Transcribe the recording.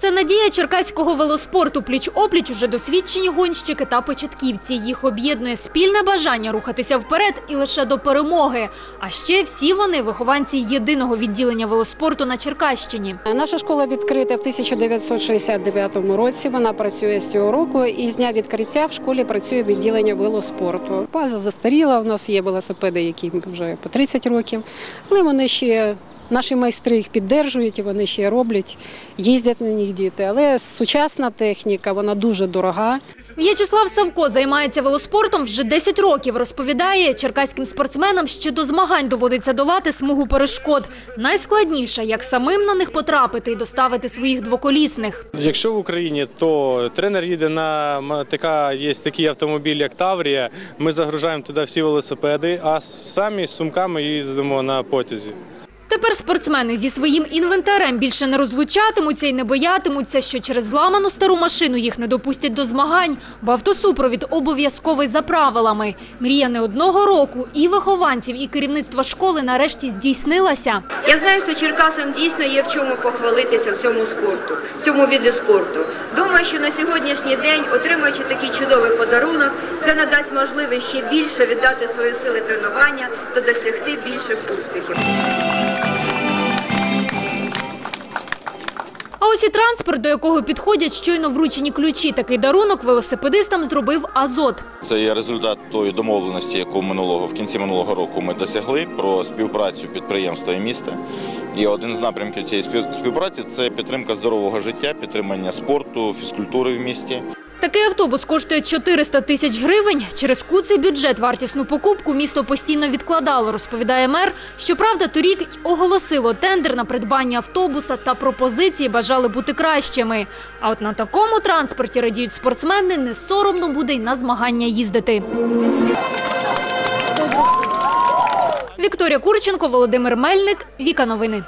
Це надія черкаського велоспорту. Пліч-опліч уже досвідчені гонщики та початківці. Їх об'єднує спільне бажання рухатися вперед і лише до перемоги. А ще всі вони вихованці єдиного відділення велоспорту на Черкащині. Наша школа відкрита в 1969 році. Вона працює з цього року, і з дня відкриття в школі працює відділення велоспорту. База застаріла. У нас є велосипеди, які вже по 30 років, але вони ще. Наші майстри їх піддержують, і вони ще роблять, їздять на них діти. Але сучасна техніка, вона дуже дорога. В'ячеслав Савко займається велоспортом вже 10 років. Розповідає, черкаським спортсменам ще до змагань доводиться долати смугу перешкод. Найскладніше, як самим на них потрапити і доставити своїх двоколісних. Якщо в Україні, то тренер їде на МТК, є такий автомобіль, як Таврія. Ми загружаємо туди всі велосипеди, а самі з сумками їздимо на потязі. Тепер спортсмени зі своїм інвентарем більше не розлучатимуться і не боятимуться, що через зламану стару машину їх не допустять до змагань, бо автосупровід обов'язковий за правилами. Мрія не одного року і вихованців, і керівництва школи нарешті здійснилася. Я знаю, що Черкасам дійсно є в чому похвалитися в цьому спорту, в цьому віді спорту. Думаю, що на сьогоднішній день, отримуючи такий чудовий подарунок, це надасть можливість ще більше віддати свої сили тренування та досягти більших успіхів. А ось і транспорт, до якого підходять щойно вручені ключі. Такий дарунок велосипедистам зробив Азот. Це є результат тої домовленості, яку минулого в кінці минулого року ми досягли про співпрацю підприємства і міста. І один з напрямків цієї спів- співпраці це підтримка здорового життя, підтримання спорту, фізкультури в місті. Такий автобус коштує 400 тисяч гривень. Через куций бюджет вартісну покупку місто постійно відкладало, розповідає мер. Щоправда, торік оголосило тендер на придбання автобуса та пропозиції бажали бути кращими. А от на такому транспорті радіють спортсмени, не соромно буде й на змагання їздити. Вікторія Курченко, Володимир Мельник, Віка Новини.